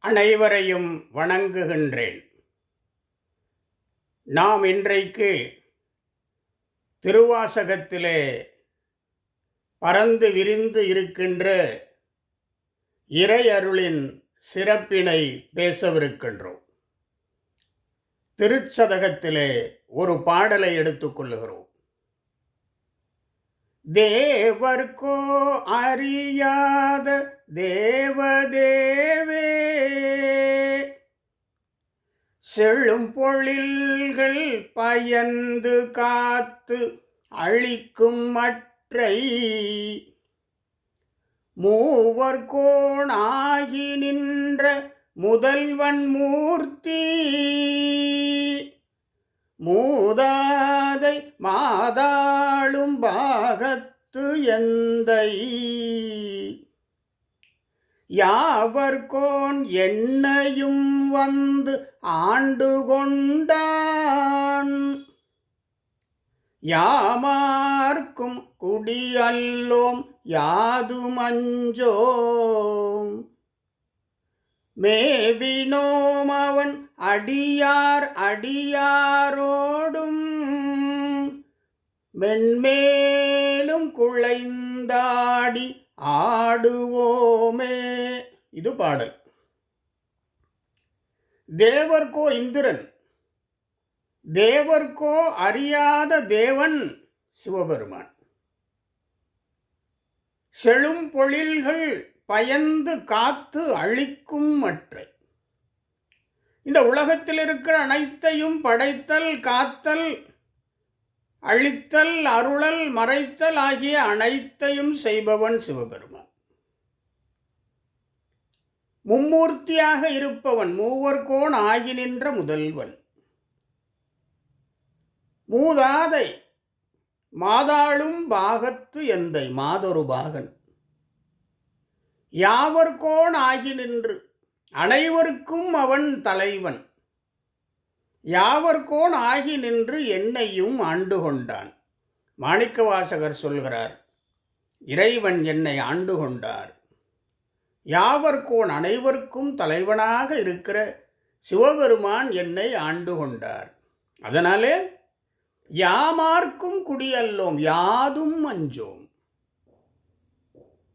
அனைவரையும் வணங்குகின்றேன். நாம் இன்றைக்கு திருவாசகத்திலே பறந்து விரிந்து இருக்கின்ற இறையருளின் சிறப்பினை பேசவிருக்கின்றோம். திருச்சதகத்திலே ஒரு பாடலை எடுத்துக்கொள்ளுகிறோம் தேவர்க்கோ அறியாத தேவதேவே. செழும் பொழில்கள் பயந்து காத்து அழிக்கும் மற்றை மூவர் கோணாகி நின்ற முதல்வன் மூர்த்தி. மூதாதை மாதாளும் பாகத் பாகத்து எந்தை. யாவர்கோன் என்னையும் வந்து ஆண்டு கொண்டான். யாமார்க்கும் குடியல்லோம் யாதுமஞ்சோம் மேவினோம் அவன் அடியார் அடியாரோடும் மென்மேலும் குழைந்தாடி ஆடுவோமே. இது பாடல். தேவர்கோ இந்திரன் தேவர்கோ அறியாத தேவன் சிவபெருமான். செழும் பொழில்கள் பயந்து காத்து அழிக்கும் மற்றை. இந்த உலகத்தில் இருக்கிற அனைத்தையும் படைத்தல் காத்தல் அழித்தல் அருளல் மறைத்தல் ஆகிய அனைத்தையும் செய்பவன் சிவபெருமான். மும்மூர்த்தியாக இருப்பவன் மூவர்கோன் ஆகி நின்ற முதல்வன். மூதாதை மாதாளும் பாகத்து எந்தை மாதொரு பாகன். யாவர்கோன் ஆகி நின்று அனைவருக்கும் அவன் தலைவன். யாவர்கோன் ஆகி நின்று என்னையும் ஆண்டு கொண்டான். மாணிக்கவாசகர் சொல்கிறார் இறைவன் என்னை ஆண்டு கொண்டார். யாவர்கோன் அனைவருக்கும் தலைவனாக இருக்கிற சிவபெருமான் என்னை ஆண்டு கொண்டார். அதனாலே யாமார்க்கும் குடியல்லோம் யாதும் அஞ்சோம்.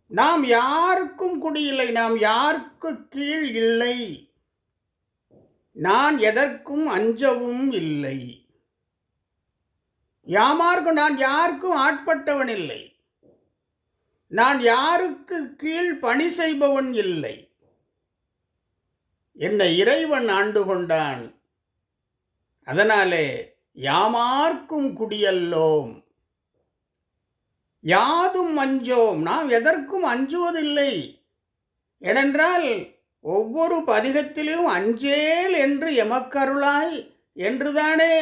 நாம் யாருக்கும் குடியில்லை நாம் யாருக்கு கீழ் இல்லை? நான் எதற்கும் அஞ்சவும் இல்லை. யாமார்க்கும் நான் யாருக்கும் ஆட்பட்டவன் இல்லை. நான் யாருக்கு கீழ் பணி செய்பவன் இல்லை. என்னை இறைவன் ஆண்டு கொண்டான். அதனாலே யாமார்க்கும் குடியல்லோம். யாதும் அஞ்சோம். நாம் எதற்கும் அஞ்சுவதில்லை. ஏனென்றால் ஒவ்வொரு பதிகத்திலும் அஞ்சேல் என்று எமக்கருளாய் என்றுதானே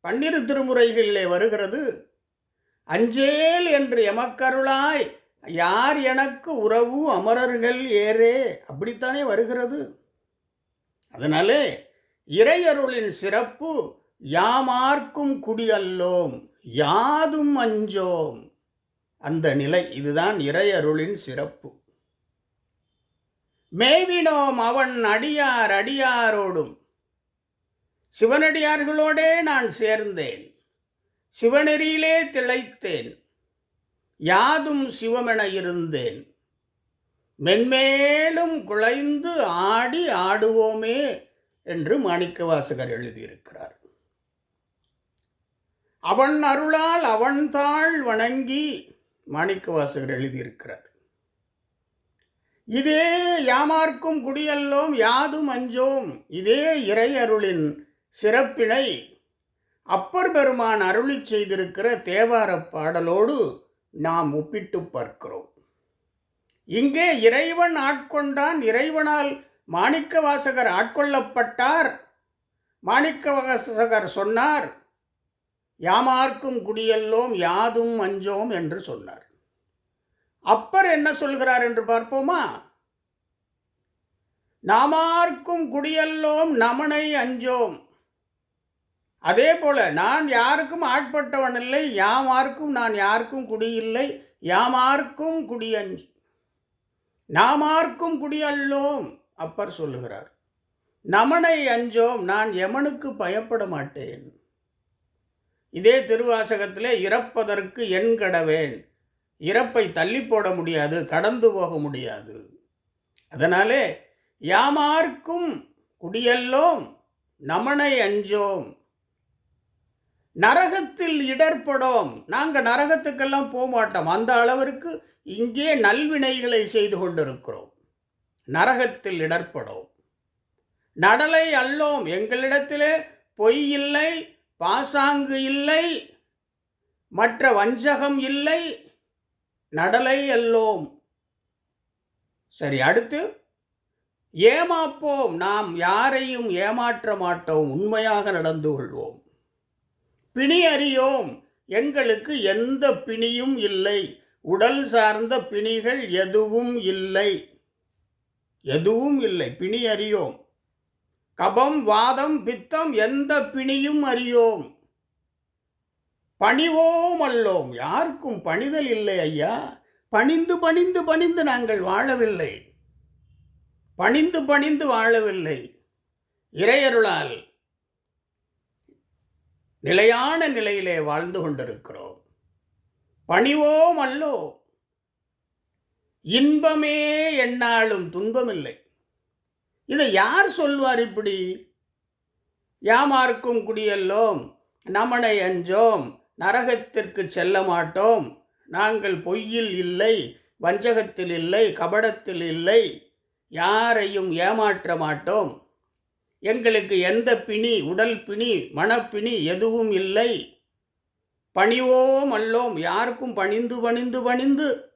பன்னிரு திருமுறைகளிலே வருகிறது. அஞ்சேல் என்று எமக்கருளாய் யார் எனக்கு உறவு அமரர்கள் ஏறே அப்படித்தானே வருகிறது. அதனாலே இறையருளின் சிறப்பு யாமார்க்கும் குடியல்லோம் யாதும் அஞ்சோம். அந்த நிலை இதுதான் இறையருளின் சிறப்பு. மேவினோம் அவன் அடியார் அடியாரோடும். சிவனடியார்களோடே நான் சேர்ந்தேன். சிவநெறியிலே திளைத்தேன். யாதும் சிவமென இருந்தேன். மென்மேலும் குழைந்து ஆடி ஆடுவோமே என்று மாணிக்கவாசகர் எழுதியிருக்கிறார். அவன் அருளால் அவன் தாழ் வணங்கி மாணிக்கவாசகர் எழுதியிருக்கிறார். இதே யாமார்க்கும் குடியல்லோம் யாதும் அஞ்சோம். இதே இறை அருளின் சிறப்பினை அப்பர் பெருமான் அருளி செய்திருக்கிற தேவார பாடலோடு நாம் ஒப்பிட்டு பார்க்கிறோம். இங்கே இறைவன் ஆட்கொண்டான் இறைவனால் மாணிக்கவாசகர் ஆட்கொள்ளப்பட்டார். மாணிக்கவாசகர் சொன்னார் யாமார்க்கும் குடியல்லோம் யாதும் அஞ்சோம் என்று சொன்னார். அப்பர் என்ன சொல்கிறார் என்று பார்ப்போமா? நாமார்க்கும் குடியல்லோம் நமனை அஞ்சோம். அதே போல நான் யாருக்கும் ஆட்பட்டவன் இல்லை யாமார்க்கும் நான் யாருக்கும் குடியில்லை யாமார்க்கும் குடியஞ்சு நாமார்க்கும் குடியல்லோம் அப்பர் சொல்லுகிறார். நமனை அஞ்சோம் நான் எமனுக்கு பயப்பட மாட்டேன் இதே திருவாசகத்திலே இறப்பதற்கு என் கடவேன். இறப்பை தள்ளி போட முடியாது கடந்து போக முடியாது. அதனாலே யாமார்க்கும் குடியல்லோம் நமனை அஞ்சோம். நரகத்தில் இடர்படோம். நாங்கள் நரகத்துக்கெல்லாம் போக மாட்டோம். அந்த அளவிற்கு இங்கே நல்வினைகளை செய்து கொண்டிருக்கிறோம். நரகத்தில் இடர்படோம். நடலை அல்லோம். எங்களிடத்திலே பொய் இல்லை பாசாங்கு இல்லை மற்ற வஞ்சகம் இல்லை நடலை அல்லோம். சரி அடுத்து. ஏமாப்போம் நாம் யாரையும் ஏமாற்ற மாட்டோம் உண்மையாக நடந்து கொள்வோம். பிணி அறியோம் எங்களுக்கு எந்த பிணியும் இல்லை உடல் சார்ந்த பிணிகள் எதுவும் இல்லை. எதுவும் இல்லை பிணி அறியோம். கபம் வாதம் பித்தம் எந்த பிணியும் அறியோம். பணிவோம் அல்லோம். யாருக்கும் பணிதல் இல்லை ஐயா. பணிந்து பணிந்து பணிந்து நாங்கள் வாழவில்லை. பணிந்து பணிந்து வாழவில்லை. இறையருளால் நிலையான நிலையிலே வாழ்ந்து கொண்டிருக்கிறோம். பணிவோம் அல்லோ. இன்பமே என்னாலும் துன்பமில்லை. இதை யார் சொல்வார் இப்படி? யாமார்க்கும் குடியல்லோம். நமனை அஞ்சோம். நரகத்திற்கு செல்ல மாட்டோம் நாங்கள் பொய்யில் இல்லை வஞ்சகத்தில் இல்லை கபடத்தில் இல்லை யாரையும் ஏமாற்ற மாட்டோம். எங்களுக்கு எந்த பிணி உடல் பிணி மனப்பிணி எதுவும் இல்லை. பணிவோம் அல்லோம் யாருக்கும் பணிந்து பணிந்து பணிந்து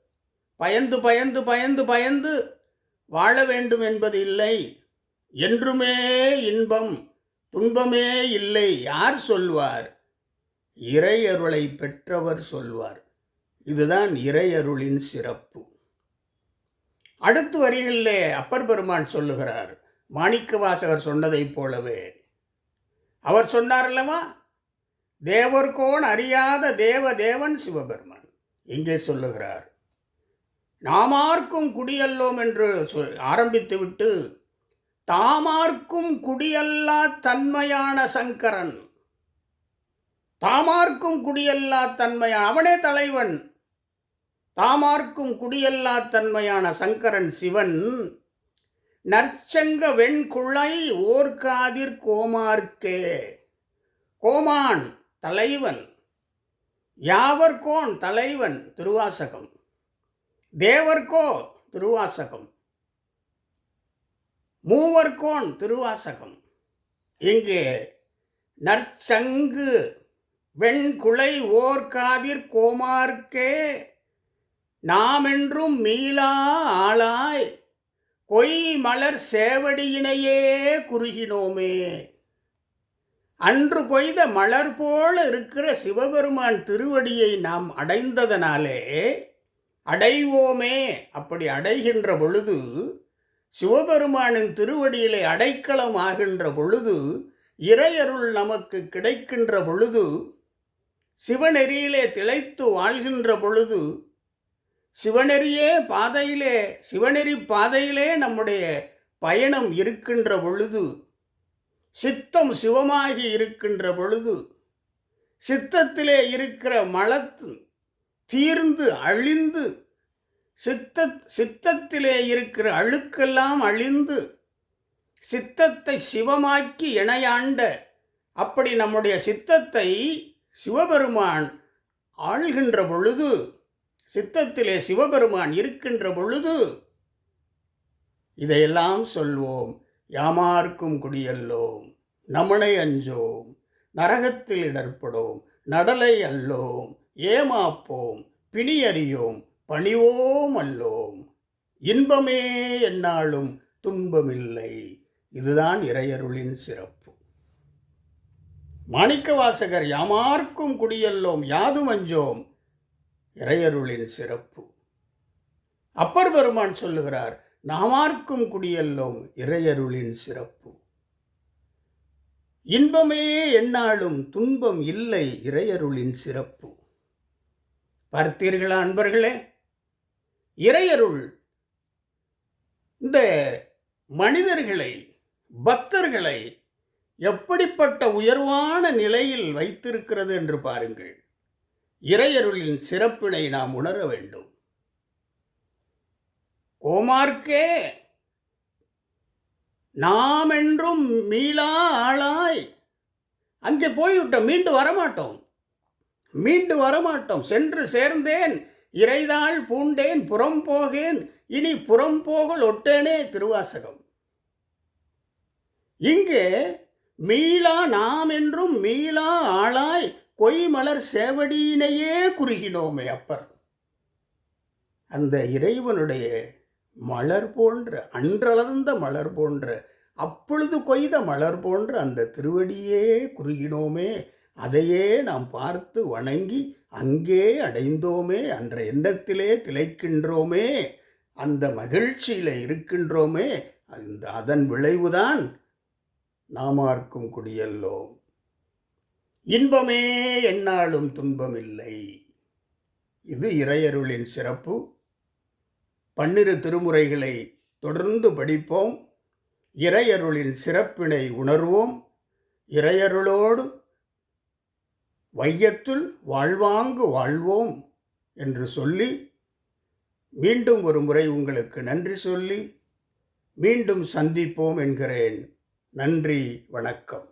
பயந்து பயந்து பயந்து பயந்து வாழ வேண்டும் என்பது இல்லை. என்றுமே இன்பம் துன்பமே இல்லை யார் சொல்வார்? இறையருளை பெற்றவர் சொல்வார். இதுதான் இறையருளின் சிறப்பு. அடுத்து வரிகளிலே அப்பர் பெருமான் சொல்லுகிறார். மாணிக்க வாசகர் சொன்னதைப் போலவே. அவர் சொன்னார் அல்லவா தேவர்கோன் அறியாத தேவ தேவன் சிவபெருமான். இங்கே சொல்லுகிறார். நாமார்க்கும் குடியல்லோம் என்று ஆரம்பித்துவிட்டு தாமார்க்கும் குடியல்லா தன்மையான சங்கரன். தாமார்க்கும் குடியல்லா தன்மையான அவனே தலைவன். தாமார்க்கும் குடியல்லா தன்மையான சங்கரன் சிவன். நற்சங்க வெண்குழை ஓர்காதிர் கோமார்க்கே. கோமான் தலைவன். யாவர்கோன் தலைவன் திருவாசகம். தேவர்கோ திருவாசகம். மூவர்கோன் திருவாசகம். இங்கே நற்சங்கு வெண்குலை ஓர்காதிர் கோமார்க்கே நாமென்றும் மீளா ஆளாய் கொய் மலர் சேவடியினையே குறுகினோமே. அன்று கொய்த மலர் போல இருக்கிற சிவபெருமான் திருவடியை நாம் அடைந்ததனாலே அடைவோமே அப்படி அடைகின்ற பொழுது சிவபெருமானின் திருவடியிலே அடைக்கலம் ஆகின்ற பொழுது இறையருள் நமக்கு கிடைக்கின்ற பொழுது சிவநெறியிலே திளைத்து வாழ்கின்ற பொழுது சிவநெறியே பாதையிலே சிவநெறி பாதையிலே நம்முடைய பயணம் இருக்கின்ற பொழுது சித்தம் சிவமாகி இருக்கின்ற பொழுது சித்தத்திலே இருக்கிற மலத்து தீர்ந்து அழிந்து சித்த சித்தத்திலே இருக்கிற அழுக்கெல்லாம் அழிந்து சித்தத்தை சிவமாக்கி இணையாண்ட அப்படி நம்முடைய சித்தத்தை சிவபெருமான் ஆள்கின்ற பொழுது சித்தத்திலே சிவபெருமான் இருக்கின்ற பொழுது இதையெல்லாம் சொல்வோம். யாமார்க்கும் குடியல்லோம் நமனை அஞ்சோம் நரகத்தில் இடர்படோம் நடலை அல்லோம் ஏமாப்போம் பிணியறியோம் பணிவோம் அல்லோம். இன்பமே என்னாலும் துன்பமில்லை. இதுதான் இறையருளின் சிறப்பு. மாணிக்கவாசகர் யாமார்க்கும் குடியல்லோம் யாதும் அஞ்சோம் இறையருளின் சிறப்பு. அப்பர் பெருமான் சொல்லுகிறார் நாமார்க்கும் குடியல்லோம் இறையருளின் சிறப்பு. இன்பமே என்னாலும் துன்பம் இல்லை இறையருளின் சிறப்பு. பார்த்தீர்களா அன்பர்களே? இறையருள் இந்த மனிதர்களை பக்தர்களை எப்படிப்பட்ட உயர்வான நிலையில் வைத்திருக்கிறது என்று பாருங்கள். இறையருளின் சிறப்பினை நாம் உணர வேண்டும். கோமார்க்கே நாம் என்றும் மீளா ஆளாய். அங்கே போய்விட்டோம் மீண்டு வரமாட்டோம். மீண்டு வரமாட்டோம் சென்று சேர்ந்தேன் இறைதாள் பூண்டேன் புறம் போகேன் இனி புறம் போகல் ஒட்டேனே திருவாசகம். இங்கே மீளா நாம் என்றும் மீளா ஆளாய் கொய்மலர் சேவடியினையே குறுகினோமே அப்பர். அந்த இறைவனுடைய மலர் போன்ற அன்றளர்ந்த மலர் போன்ற அப்பொழுது கொய்த மலர் போன்ற அந்த திருவடியே குறுகினோமே அதையே நாம் பார்த்து வணங்கி அங்கே அடைந்தோமே அன்ற எண்ணத்திலே திளைக்கின்றோமே அந்த மகிழ்ச்சியில் இருக்கின்றோமே அந்த அதன் விளைவுதான் நாமார்க்கும் குடியல்லோம் இன்பமே என்னாலும் துன்பமில்லை. இது இறையருளின் சிறப்பு. பன்னிரு திருமுறைகளை தொடர்ந்து படிப்போம். இறையருளின் சிறப்பினை உணர்வோம். இறையருளோடு வையத்துள் வாழ்வாங்கு வாழ்வோம் என்று சொல்லி மீண்டும் ஒரு முறை உங்களுக்கு நன்றி சொல்லி மீண்டும் சந்திப்போம் என்கிறேன். நன்றி வணக்கம்.